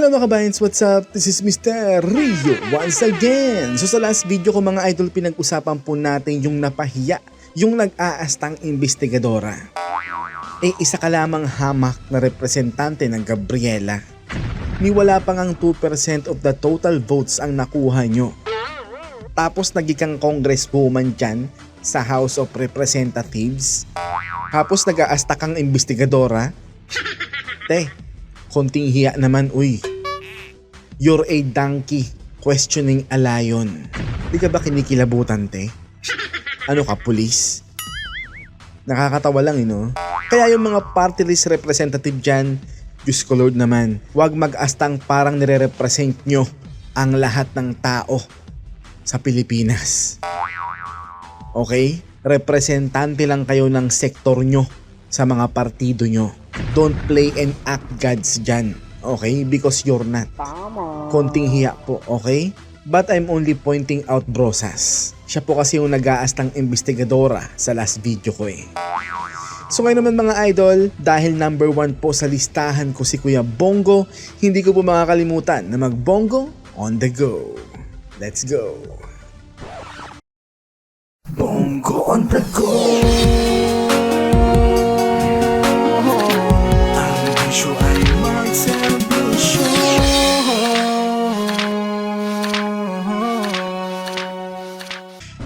Hello mga kabayans, what's up? This is Mr. Rio once again. So sa last video ko mga idol, pinag-usapan po natin yung napahiya, yung nag-aastang investigadora. Eh isa ka lamang hamak na representante ng Gabriela. Ni wala pa ngang 2% of the total votes ang nakuha nyo. Tapos naging congresswoman dyan sa House of Representatives. Tapos nag-aasta kang investigadora. Te, konting hiya naman uy. You're a donkey questioning a lion. Di ka ba kinikilabutan te? Ano ka, pulis? Nakakatawa lang, eh, no? Kaya yung mga party list representative dyan, Diyos ko Lord naman, wag mag-astang parang nire-represent nyo ang lahat ng tao sa Pilipinas. Okay? Representante lang kayo ng sektor nyo sa mga partido nyo. Don't play and act gods dyan. Okay? Because you're not. Konting hiya po, okay? But I'm only pointing out brosas. Siya po kasi yung nag-aastang investigadora sa last video ko eh. So ngayon naman mga idol, dahil number one po sa listahan ko si Kuya Bongo, hindi ko po makakalimutan na mag-bongo on the go. Let's go! Bongo on the go!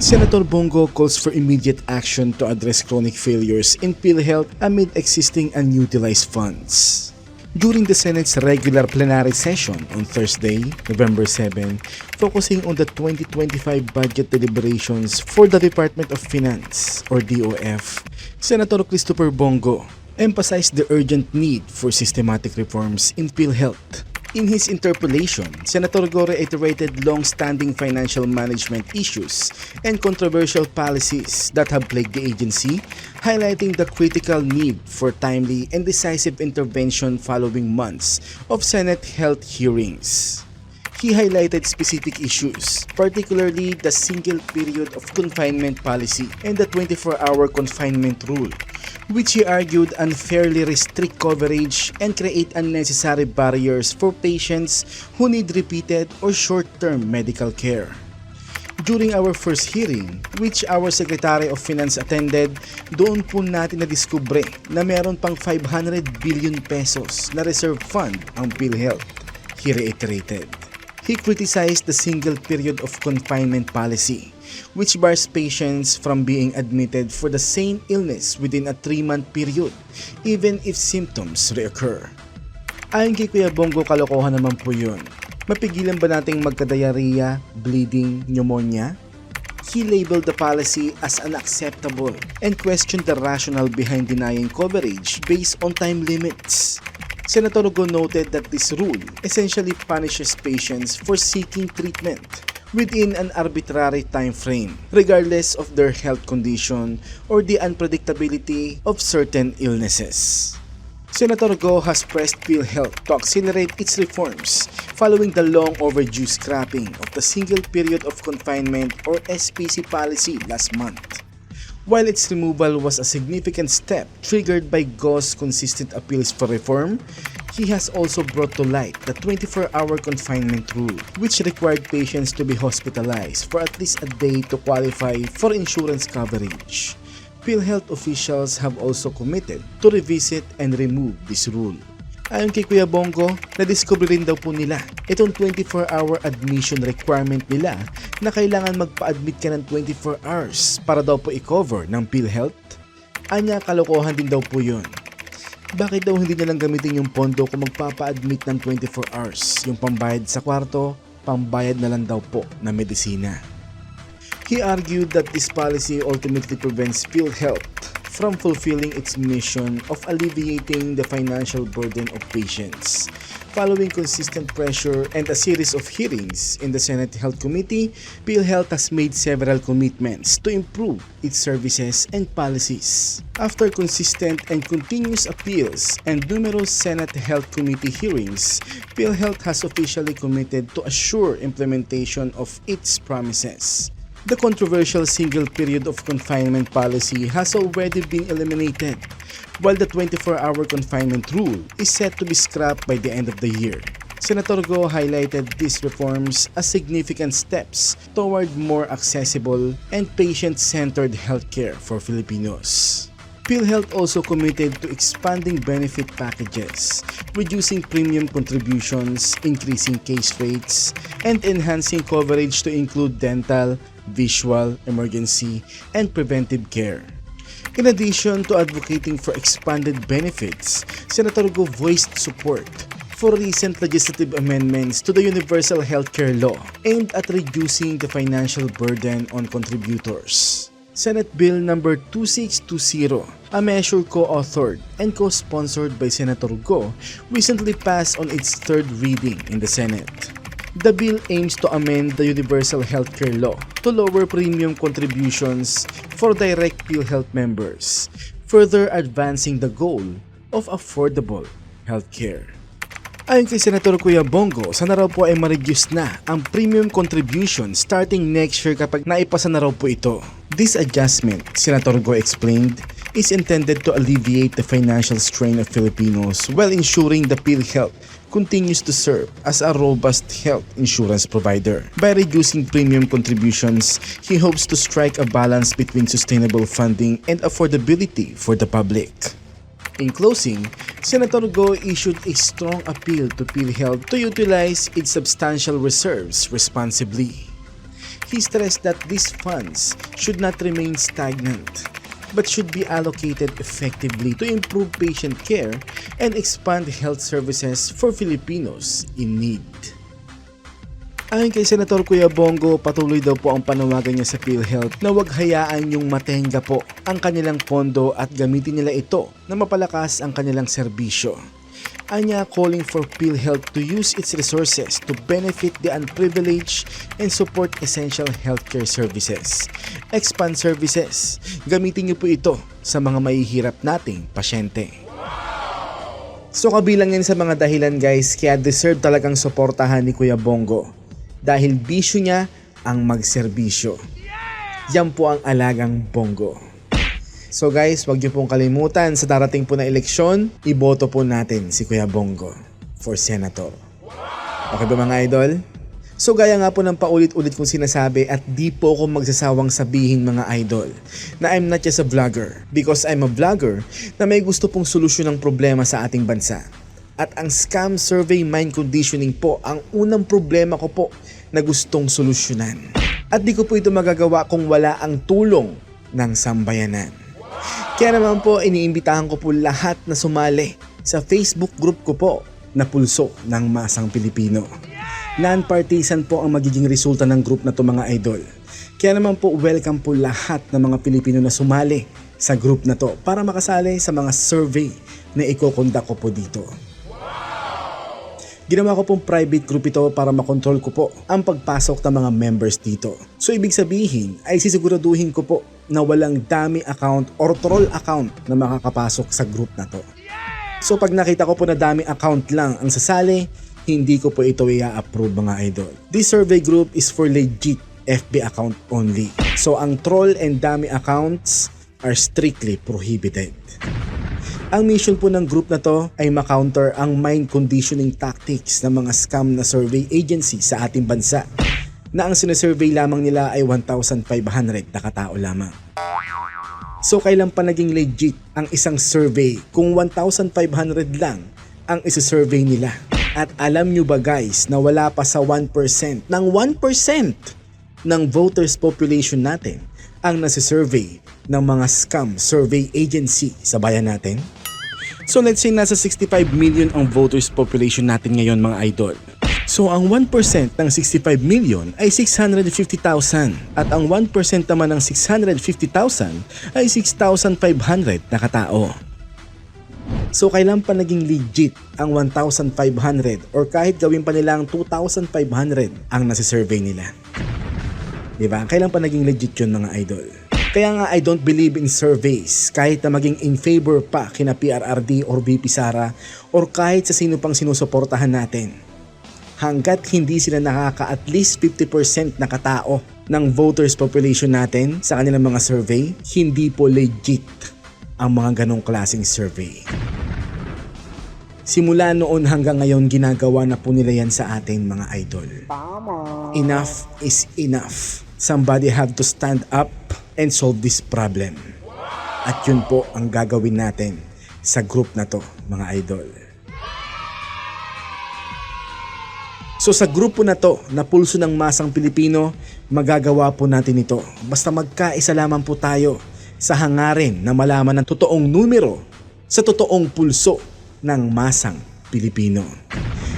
Senator Bongo calls for immediate action to address chronic failures in PhilHealth amid existing unutilized funds. During the Senate's regular plenary session on Thursday, November 7, focusing on the 2025 budget deliberations for the Department of Finance or DOF, Senator Christopher Bongo emphasized the urgent need for systematic reforms in PhilHealth. In his interpolation, Senator Gore reiterated long-standing financial management issues and controversial policies that have plagued the agency, highlighting the critical need for timely and decisive intervention following months of Senate health hearings. He highlighted specific issues, particularly the single period of confinement policy and the 24-hour confinement rule, which he argued unfairly restrict coverage and create unnecessary barriers for patients who need repeated or short-term medical care. During our first hearing, which our Secretary of Finance attended, doon po natin na-discover na meron pang 500 billion pesos na reserve fund ang PhilHealth, he reiterated. He criticized the single period of confinement policy, which bars patients from being admitted for the same illness within a 3-month period, even if symptoms reoccur. Ayon kay Kuya Bongo, kalokohan naman po yun. Mapigilan ba nating magka-diarrhea, bleeding, pneumonia? He labeled the policy as unacceptable and questioned the rationale behind denying coverage based on time limits. Senator Go noted that this rule essentially punishes patients for seeking treatment within an arbitrary time frame, regardless of their health condition or the unpredictability of certain illnesses. Senator Go has pressed PhilHealth to accelerate its reforms following the long overdue scrapping of the single period of confinement or SPC policy last month. While its removal was a significant step triggered by Go's consistent appeals for reform, he has also brought to light the 24-hour confinement rule, which required patients to be hospitalized for at least a day to qualify for insurance coverage. PhilHealth officials have also committed to revisit and remove this rule. Ayon kay Kuya Bongo, na-discover rin daw po nila itong 24-hour admission requirement nila na kailangan magpa-admit ka ng 24 hours para daw po i-cover ng PhilHealth. Anya, kalokohan din daw po yun. Bakit daw hindi nilang gamitin yung pondo kung magpapa-admit ng 24 hours? Yung pambayad sa kwarto, pambayad na lang daw po na medisina. He argued that this policy ultimately prevents PhilHealth from fulfilling its mission of alleviating the financial burden of patients. Following consistent pressure and a series of hearings in the Senate Health Committee, PhilHealth has made several commitments to improve its services and policies. After consistent and continuous appeals and numerous Senate Health Committee hearings, PhilHealth has officially committed to assure implementation of its promises. The controversial single period of confinement policy has already been eliminated, while the 24-hour confinement rule is set to be scrapped by the end of the year. Senator Go highlighted these reforms as significant steps toward more accessible and patient-centered healthcare for Filipinos. PhilHealth also committed to expanding benefit packages, reducing premium contributions, increasing case rates, and enhancing coverage to include dental, visual, emergency, and preventive care. In addition to advocating for expanded benefits, Senator Go voiced support for recent legislative amendments to the Universal Healthcare Law aimed at reducing the financial burden on contributors. Senate Bill number 2620, a measure co-authored and co-sponsored by Senator Go, recently passed on its third reading in the Senate. The bill aims to amend the Universal Healthcare Law to lower premium contributions for direct PhilHealth members, further advancing the goal of affordable healthcare. Ayon kay Senator Kuya Bongo, sana raw po ay ma-reduce na ang premium contribution starting next year kapag naipasa na raw po ito. This adjustment, Senator Go explained, is intended to alleviate the financial strain of Filipinos while ensuring the PhilHealth continues to serve as a robust health insurance provider. By reducing premium contributions, he hopes to strike a balance between sustainable funding and affordability for the public. In closing, Senator Go issued a strong appeal to PhilHealth to utilize its substantial reserves responsibly. He stressed that these funds should not remain stagnant but should be allocated effectively to improve patient care and expand health services for Filipinos in need. Ayon kay Senator Kuya Bongo, patuloy daw po ang panawagan niya sa PhilHealth na huwag hayaan yung matenga po ang kanilang pondo at gamitin nila ito na mapalakas ang kanilang serbisyo. Anya calling for PhilHealth to use its resources to benefit the unprivileged and support essential healthcare services. Expand services. Gamitin niyo po ito sa mga mahihirap nating pasyente. So kabilang yan sa mga dahilan guys kaya deserve talagang suportahan ni Kuya Bongo dahil bisyo niya ang magserbisyo. Yan po ang alagang Bongo. So guys, wag niyo pong kalimutan sa darating po na eleksyon, iboto po natin si Kuya Bongo for Senator. Okay ba mga idol? So gaya nga po ng paulit-ulit kong sinasabi at di po ako magsasawang sabihin mga idol na I'm not just a vlogger because I'm a vlogger na may gusto pong solusyon ng problema sa ating bansa. At ang scam survey mind conditioning po ang unang problema ko po na gustong solusyonan. At di ko po ito magagawa kung wala ang tulong ng sambayanan. Kaya naman po iniimbitahan ko po lahat na sumali sa Facebook group ko po na Pulso ng Masang Pilipino. Non-partisan po ang magiging resulta ng group na to mga idol. Kaya naman po welcome po lahat ng mga Pilipino na sumali sa group na to para makasali sa mga survey na ikokondak ko po dito. Ginawa ko pong private group ito para makontrol ko po ang pagpasok ng mga members dito. So ibig sabihin ay sisiguraduhin ko po na walang dummy account or troll account na makakapasok sa group na to. So pag nakita ko po na dummy account lang ang sasali, hindi ko po ito i-approve mga idol. This survey group is for legit FB account only. So ang troll and dummy accounts are strictly prohibited. Ang mission po ng group na to ay makounter ang mind conditioning tactics ng mga scam na survey agency sa ating bansa na ang sinesurvey lamang nila ay 1,500 na katao lamang. So kailan pa naging legit ang isang survey kung 1,500 lang ang isi-survey nila? At alam nyo ba guys na wala pa sa 1% ng 1% ng voters population natin ang nasi-survey ng mga scam survey agency sa bayan natin? So let's say nasa 65 million ang voters population natin ngayon mga idol. So ang 1% ng 65 million ay 650,000 at ang 1% naman ng 650,000 ay 6,500 na katao. So kailan pa naging legit ang 1,500 or kahit gawin pa nilang 2,500 ang nasi-survey nila? Diba? Kailan pa naging legit yun mga idol? Kaya nga I don't believe in surveys kahit na maging in favor pa kina PRRD or BP Sara or kahit sa sino pang sinusuportahan natin. Hanggat hindi sila nakaka at least 50% na katao ng voters population natin sa kanilang mga survey, hindi po legit ang mga ganong klaseng survey. Simula noon hanggang ngayon ginagawa na po nila yan sa atin mga idol. Enough is enough. Somebody have to stand up and solve this problem. At yun po ang gagawin natin sa group na to mga idol. So sa grupo na to na pulso ng masang Pilipino, magagawa po natin ito. Basta magkaisa lamang po tayo sa hangarin na malaman ng totoong numero sa totoong pulso ng masang Pilipino.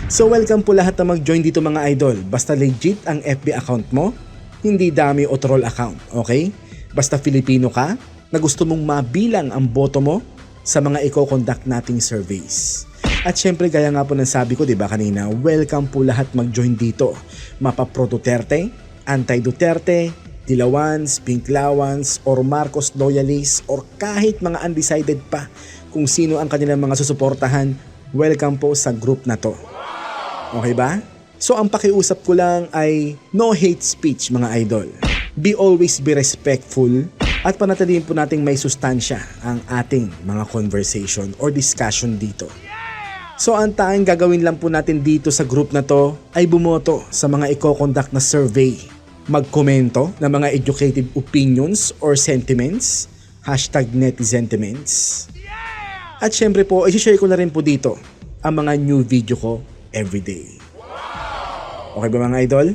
So welcome po lahat na mag-join dito mga idol. Basta legit ang FB account mo, hindi dami o troll account, okay? Basta Filipino ka na gusto mong mabilang ang boto mo sa mga i-conduct nating surveys. At syempre gaya nga po ng sabi ko 'di ba kanina, welcome po lahat mag-join dito. Mapa Pro Duterte, Anti Duterte, Dilawans, Pinklawans, or Marcos loyalists, or kahit mga undecided pa kung sino ang kanilang mga susuportahan, welcome po sa group na to. Okay ba? So ang pakiusap ko lang ay no hate speech mga idol. Be always be respectful at panatilihin po nating may sustansya ang ating mga conversation or discussion dito. So ang tanging gagawin lang po natin dito sa group na to ay bumoto sa mga i-conduct na survey. Magkomento ng mga educated opinions or sentiments, hashtag netizentiments. At syempre po, isi-share ko na rin po dito ang mga new video ko everyday. Okay ba mga idol?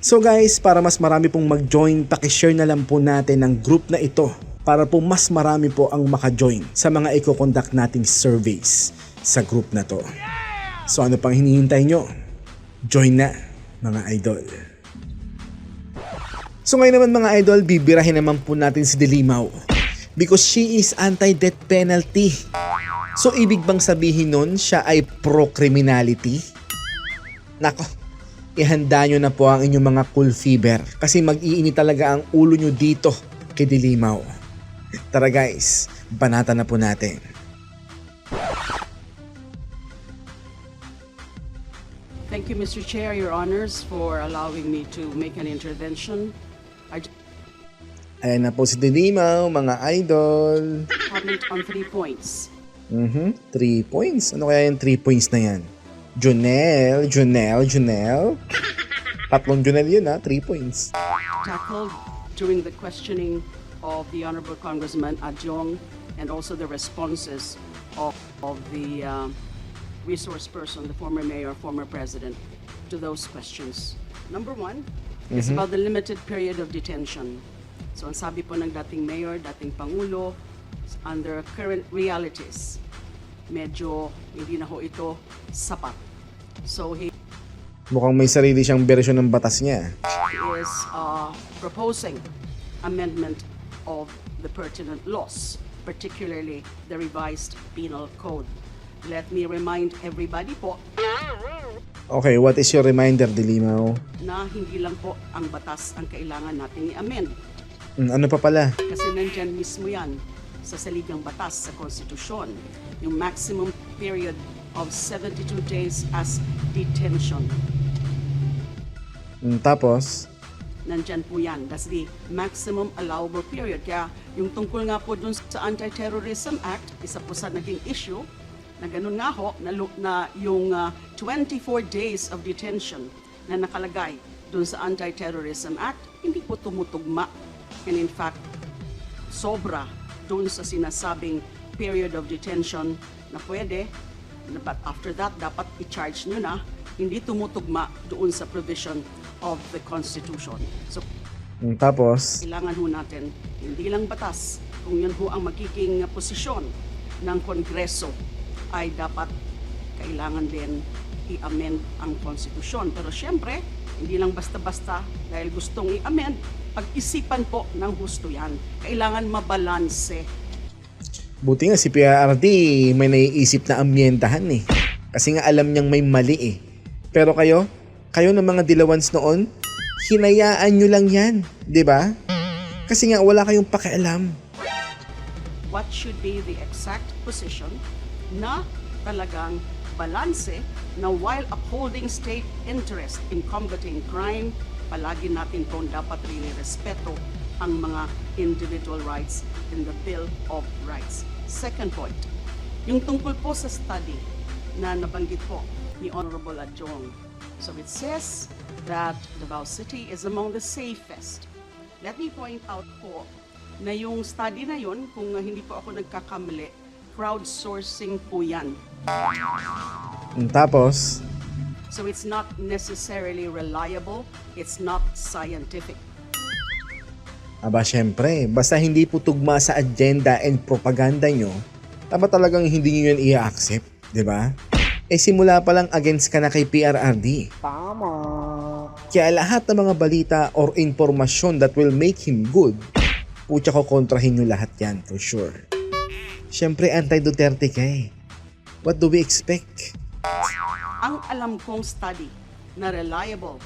So guys, para mas marami pong mag-join, pakishare na lang po natin ang group na ito para po mas marami po ang maka-join sa mga i-conduct nating surveys sa group na to. So ano pang hinihintay nyo? Join na mga idol. So ngayon naman mga idol, bibirahin naman po natin si Delimaw because she is anti-death penalty. So ibig bang sabihin nun siya ay pro-criminality? Nako, ihanda nyo na po ang inyong mga cool fever kasi mag-iinit talaga ang ulo nyo dito kay Dilimaw. Tara guys, banata na po natin. Thank you, Mr. Chair, Your Honors, for allowing me to make an intervention. I Ayan na po si Dilimaw, mga idol. comment on three points. Mhm, 3 points. Ano kaya yung 3 points na yan? Junel, Junel, Junel. Tatlong Junel yun ha, 3 points. Tackled during the questioning of the Honorable Congressman Adjong and also the responses of, of the uh, resource person, the former mayor, former president, to those questions. Number one is about the limited period of detention. So ang sabi po ng dating mayor, dating pangulo, under current realities, medyo hindi na ho ito sapat. So he Mukhang may sarili siyang version ng batas niya. is uh, proposing amendment of the pertinent laws, particularly the revised penal code. Let me remind everybody po Okay, what is your reminder, Dilimaw? na hindi lang po ang batas ang kailangan nating i-amend. Mm, Ano pa pala? Kasi nandyan mismo yan sa saligang batas sa konstitusyon. Yung maximum period of 72 days as detention. Mm, Tapos, nandyan po yan. That's the maximum allowable period. Kaya yung tungkol nga po dun sa Anti-Terrorism Act, isa po sa naging issue, na ganun nga ho, na, na yung ah, 24 days of detention na nakalagay dun sa Anti-Terrorism Act, hindi po tumutugma. And in fact, sobra dun sa sinasabing period of detention na pwede, but after that, dapat i-charge nyo na, hindi tumutugma doon sa provision of the Constitution. So, mm, tapos, kailangan ho natin, hindi lang batas, kung yun ho ang magiging posisyon ng Kongreso, ay dapat kailangan din i-amend ang Constitution. Pero syempre, hindi lang basta-basta dahil gustong i-amend, pag-isipan po ng gusto yan. Kailangan mabalanse buti nga si PRRD may naiisip na amyendahan eh. Kasi nga alam niyang may mali eh. Pero kayo, kayo ng mga dilawans noon, hinayaan nyo lang yan, di ba? Kasi nga wala kayong pakialam. what should be the exact position na talagang balanse na while upholding state interest in combating crime, palagi natin po dapat rin respeto ang mga individual rights in the Bill of Rights. Second point, yung tungkol po sa study na nabanggit po ni Honorable Adjong. So it says that Davao City is among the safest. Let me point out po na yung study na yun, kung hindi po ako nagkakamali, crowdsourcing po yan. Tapos, So it's not necessarily reliable, it's not scientific. aba syempre, basta hindi po tugma sa agenda and propaganda nyo, tama talagang hindi nyo yun i-accept, di ba? Eh simula pa lang against ka na kay PRRD. Tama. Kaya lahat ng mga balita or informasyon that will make him good, putya ko kontrahin nyo lahat yan for sure. Siyempre anti-Duterte ka eh. What do we expect? Ang alam kong study na reliable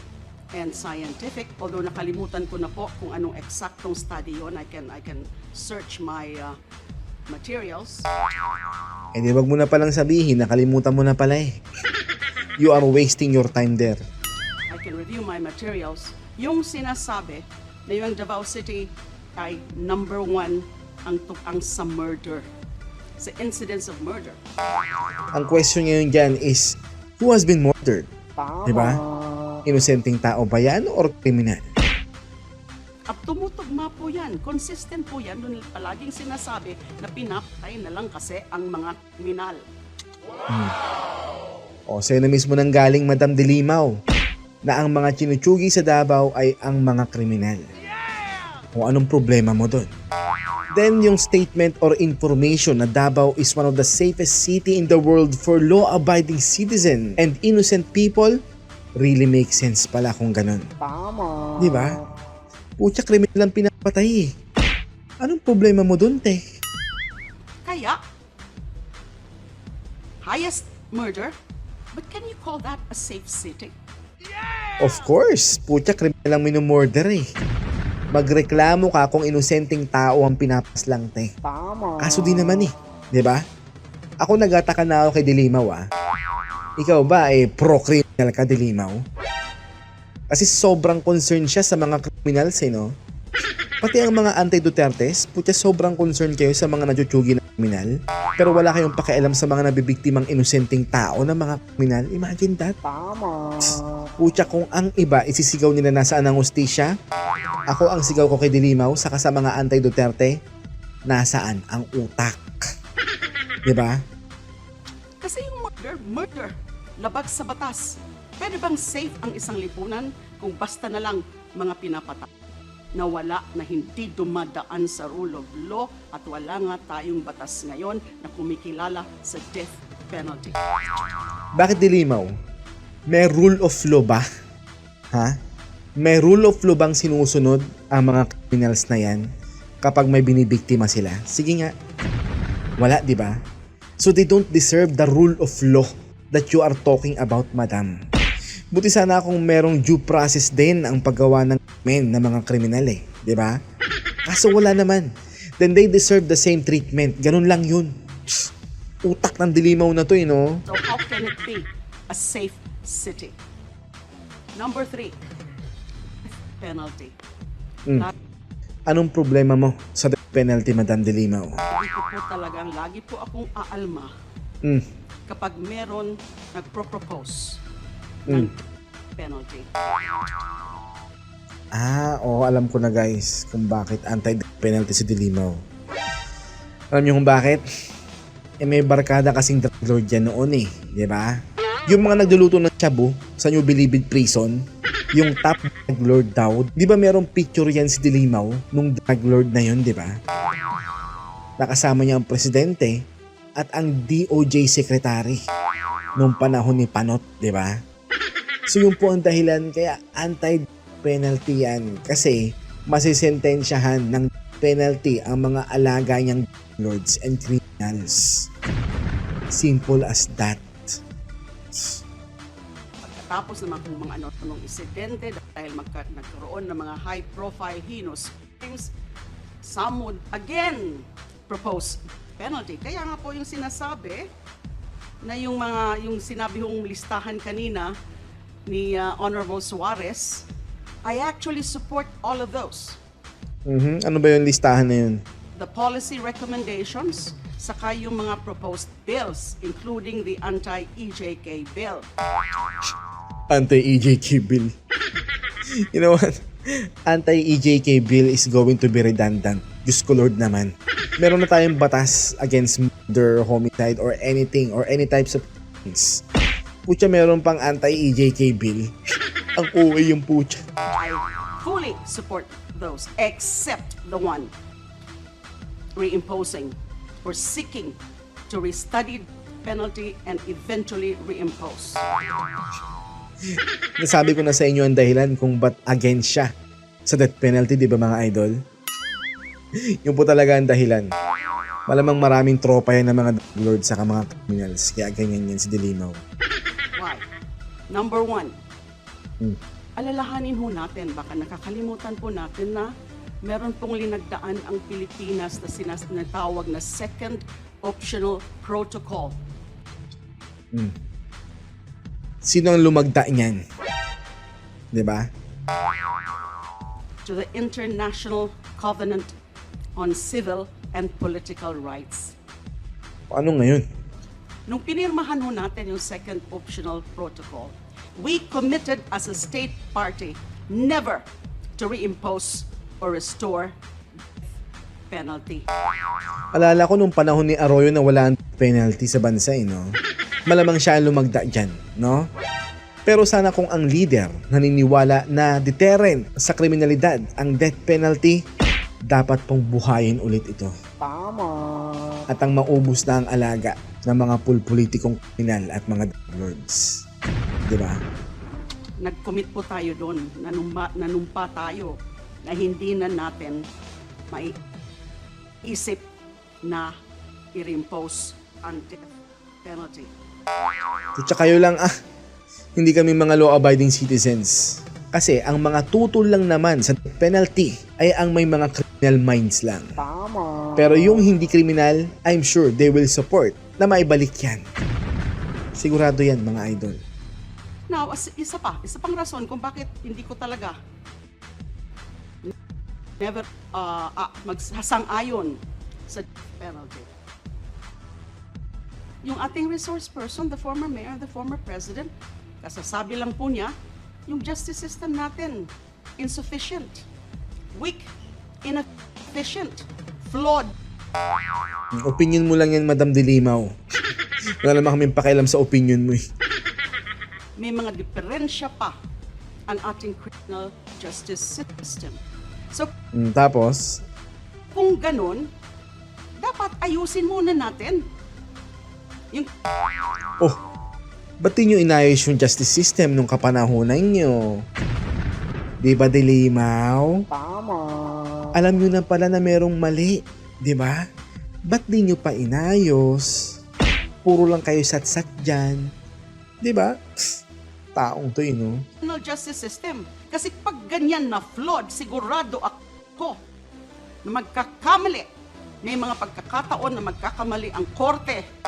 and scientific, although nakalimutan ko na po kung anong eksaktong study yon, I can, I can search my uh, materials. Eh di wag mo na palang sabihin, nakalimutan mo na pala eh. You are wasting your time there. I can review my materials. Yung sinasabi na yung Davao City ay number one ang tukang sa murder, sa incidents of murder. Ang question ngayon dyan is, who has been murdered? Tama. Di ba? Inosenteng tao ba yan or kriminal? At tumutugma po yan, consistent po yan, dun palaging sinasabi na pinapatay na lang kasi ang mga kriminal. O sa'yo na mismo nang galing Madam Dilimaw na ang mga chinuchugi sa Davao ay ang mga kriminal. O anong problema mo doon? Then yung statement or information na Davao is one of the safest city in the world for law-abiding citizen and innocent people really makes sense pala kung ganun. Tama. Di ba? Pucha, kriminal ang pinapatay eh. Anong problema mo doon, te? Kaya, highest murder, but can you call that a safe city? Of course, pucha, kriminal ang minumorder eh. Magreklamo ka kung inosenteng tao ang pinapaslang, te. Tama. Kaso di naman eh, 'di ba? Ako nagataka na ako kay Dilimaw ah. Ikaw ba eh pro-criminal ka Dilimaw? Kasi sobrang concerned siya sa mga criminals eh no? Pati ang mga anti-Dutertes, putya sobrang concerned kayo sa mga nachuchugi na kriminal. Pero wala kayong pakialam sa mga nabibiktimang inosenteng tao na mga kriminal. Imagine that. Tama. Putya kung ang iba isisigaw nila nasaan ang ustisya, ako ang sigaw ko kay Dilimaw saka sa mga anti-Duterte, nasaan ang utak. 'Di ba? Kasi yung murder, murder, labag sa batas. Pwede bang safe ang isang lipunan kung basta na lang mga pinapatay? Na wala na hindi dumadaan sa rule of law at wala nga tayong batas ngayon na kumikilala sa death penalty. Bakit Dilimaw? May rule of law ba? Ha? May rule of law bang sinusunod ang mga criminals na yan kapag may binibiktima sila? Sige nga. Wala, di ba? So they don't deserve the rule of law that you are talking about, madam. Buti sana kung merong due process din ang paggawa ng men ng mga kriminal eh, di ba? Kaso wala naman. Then they deserve the same treatment. Ganun lang yun. Psst, utak ng dilimaw na to eh, no? So how can it be a safe city? Number three, penalty. Mm. Anong problema mo sa death penalty, Madam Dilimaw? ko po talagang, lagi po akong aalma Mm. kapag meron nagpro-propose Mm. ng penalty. Ah, oo, alam ko na guys kung bakit anti-death penalty si Dilimaw. Alam niyo kung bakit? Eh may barkada kasing drug lord yan noon eh, di ba? Yung mga nagluluto ng shabu sa New Bilibid Prison, yung top drug lord daw, di ba merong picture yan si Dilimaw nung drug lord na yun, di ba? Nakasama niya ang presidente at ang DOJ secretary nung panahon ni Panot, di ba? So yun po ang dahilan kaya anti-penalty yan kasi masisentensyahan ng penalty ang mga alaga niyang lords and criminals. Simple as that. Pagkatapos naman kung mga ano-anong insidente dahil magka, nagkaroon ng mga high-profile heinous crimes, some would again propose penalty. Kaya nga po yung sinasabi na yung mga yung sinabi kong listahan kanina ni uh, Honorable Suarez, I actually support all of those. Mhm. Ano ba yung listahan na yun? The policy recommendations saka yung mga proposed bills, including the anti-EJK bill. Anti-EJK bill. you know what? Anti-EJK bill is going to be redundant. Diyos ko Lord naman. Meron na tayong batas against murder, homicide, or anything, or any types of things. Pucha, meron pang anti-EJK bill. Ang uwi yung pucha. I fully support those, except the one reimposing or seeking to restudy penalty and eventually reimpose. Nasabi ko na sa inyo ang dahilan kung ba't against siya sa death penalty, di ba mga idol? Yun po talaga ang dahilan. Malamang maraming tropa yan ng mga lords sa mga criminals. Kaya ganyan yan si Dilimaw. Why? Number one, Hmm. alalahanin ho natin, baka nakakalimutan po natin na meron pong linagdaan ang Pilipinas na sinatawag na Second Optional Protocol. Sino ang lumagda niyan? Di ba? to the International Covenant on Civil and Political Rights. Ano ngayon? Nung pinirmahan ho natin yung Second Optional Protocol, we committed as a state party never to reimpose or restore penalty. Alala ko nung panahon ni Arroyo na wala ang penalty sa bansa, eh, no? Malamang siya ang lumagda dyan, no? Pero sana kung ang leader naniniwala na deterrent sa kriminalidad ang death penalty, dapat pong buhayin ulit ito. Tama. At ang maubos na ang alaga ng mga pulpolitikong kriminal at mga lords. Di ba? Nag-commit po tayo doon, nanumpa, nanumpa tayo na hindi na natin may isip na i-reimpose ang death penalty. Kutsa kayo lang ah, hindi kami mga law-abiding citizens. Kasi ang mga tutol lang naman sa penalty ay ang may mga criminal minds lang. Tama. Pero yung hindi kriminal, I'm sure they will support na maibalik yan. Sigurado yan mga idol. Now, isa pa, isa pang rason kung bakit hindi ko talaga never uh, uh, magsasang-ayon sa penalty. Yung ating resource person, the former mayor, the former president, kasasabi lang po niya, yung justice system natin, insufficient, weak, inefficient, flawed, Opinion mo lang yan, Madam Dilimaw. Wala naman kaming pakialam sa opinion mo eh. May mga diferensya pa ang ating criminal justice system. So, Mm, tapos, Kung ganun, dapat ayusin muna natin. Yung oh, ba't di nyo inayos yung justice system nung kapanahonan nyo? Di ba, Dilimaw? Tama. Alam nyo na pala na merong mali. Di ba? Ba't di nyo pa inayos? Puro lang kayo sat-sat dyan. Di ba? Taong to eh, no? criminal justice system. Kasi pag ganyan na flawed, sigurado ako na magkakamali. May mga pagkakataon na magkakamali ang korte.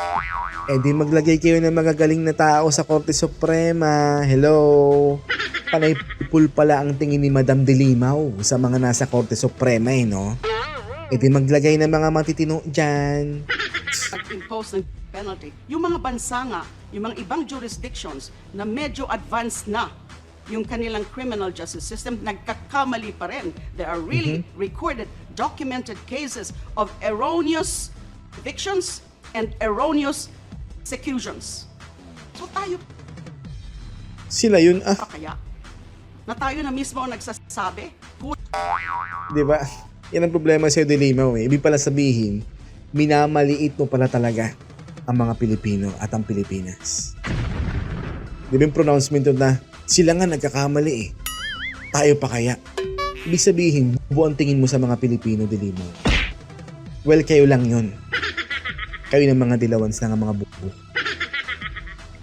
Eh di maglagay kayo ng mga galing na tao sa Korte Suprema. Hello? Panay pool pala ang tingin ni Madam Dilimaw sa mga nasa Korte Suprema eh, no? Eh di maglagay ng mga matitino dyan. Pag-impose ng penalty. Yung mga bansa nga, yung mga ibang jurisdictions na medyo advanced na yung kanilang criminal justice system, nagkakamali pa rin. There are really recorded, documented cases of erroneous evictions and erroneous executions. So tayo Sila yun ah. kaya na tayo na mismo ang nagsasabi, Di ba? Yan ang problema sa'yo, Dilimaw eh. Ibig pala sabihin, minamaliit mo pala talaga ang mga Pilipino at ang Pilipinas. Di ba yung pronouncement na sila nga nagkakamali eh. Tayo pa kaya. Ibig sabihin, buo ang tingin mo sa mga Pilipino, Dilimaw. Well, kayo lang yun. Kayo ng mga dilawans ng mga bubo.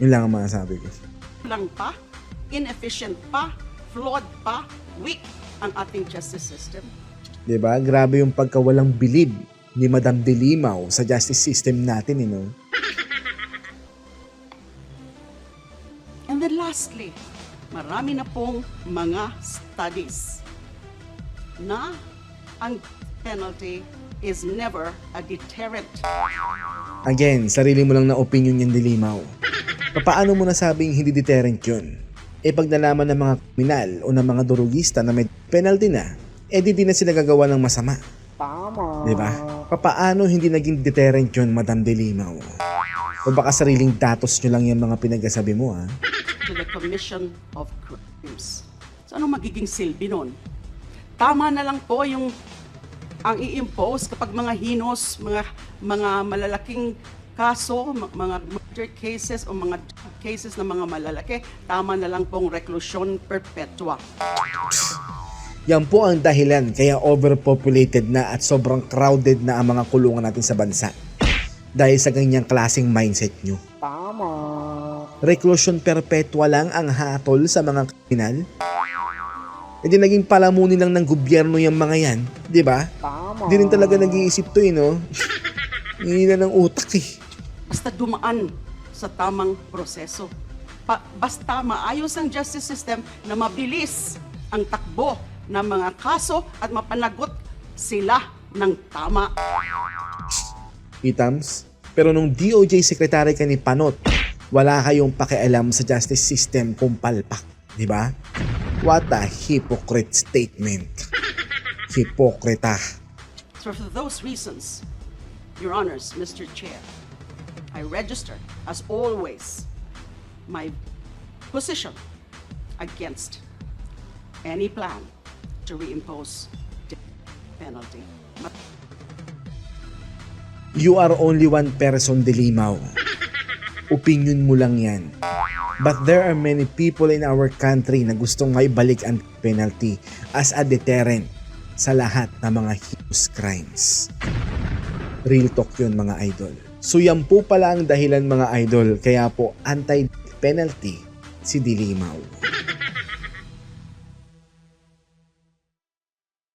Yun lang ang masasabi ko. lang pa, inefficient pa, flawed pa, weak ang ating justice system. 'Di ba? Grabe yung pagkawalang bilib ni Madam Dilimaw sa justice system natin, you know? Lastly, marami na pong mga studies na ang penalty is never a deterrent. Again, sarili mo lang na opinion yung dilimaw. Paano mo nasabing hindi deterrent yun? E pag nalaman ng mga kriminal o ng mga durugista na may penalty na, eh di di na sila gagawa ng masama. Tama. Di ba? Paano hindi naging deterrent yun, Madam Dilimaw? O baka sariling datos nyo lang yung mga pinagsasabi mo, ha? To the commission of crimes. So ano magiging silbi nun? Tama na lang po yung ang i-impose kapag mga hinos, mga mga malalaking kaso, mga murder cases o mga cases na mga malalaki, tama na lang pong reclusion perpetua. Yan po ang dahilan kaya overpopulated na at sobrang crowded na ang mga kulungan natin sa bansa. Dahil sa ganyang klaseng mindset nyo. Tama. Reclusion perpetua lang ang hatol sa mga kriminal? E di naging palamunin lang ng gobyerno yung mga yan, di ba? Tama. Di rin talaga nag-iisip to eh, no? Hindi na ng utak eh. Basta dumaan sa tamang proseso. Pa- basta maayos ang justice system na mabilis ang takbo ng mga kaso at mapanagot sila ng tama. Itams. Pero nung DOJ Secretary ka ni Panot, wala kayong pakialam sa justice system kung palpak. Di ba? What a hypocrite statement. Hipokrita. So for those reasons, Your Honors, Mr. Chair, I register, as always, my position against any plan to reimpose the penalty. You are only one person, Dilimaw. Opinion mo lang yan. But there are many people in our country na gustong maibalik ang penalty as a deterrent sa lahat ng mga heinous crimes. Real talk yun mga idol. So yan po pala ang dahilan mga idol kaya po anti-penalty si Dilimaw.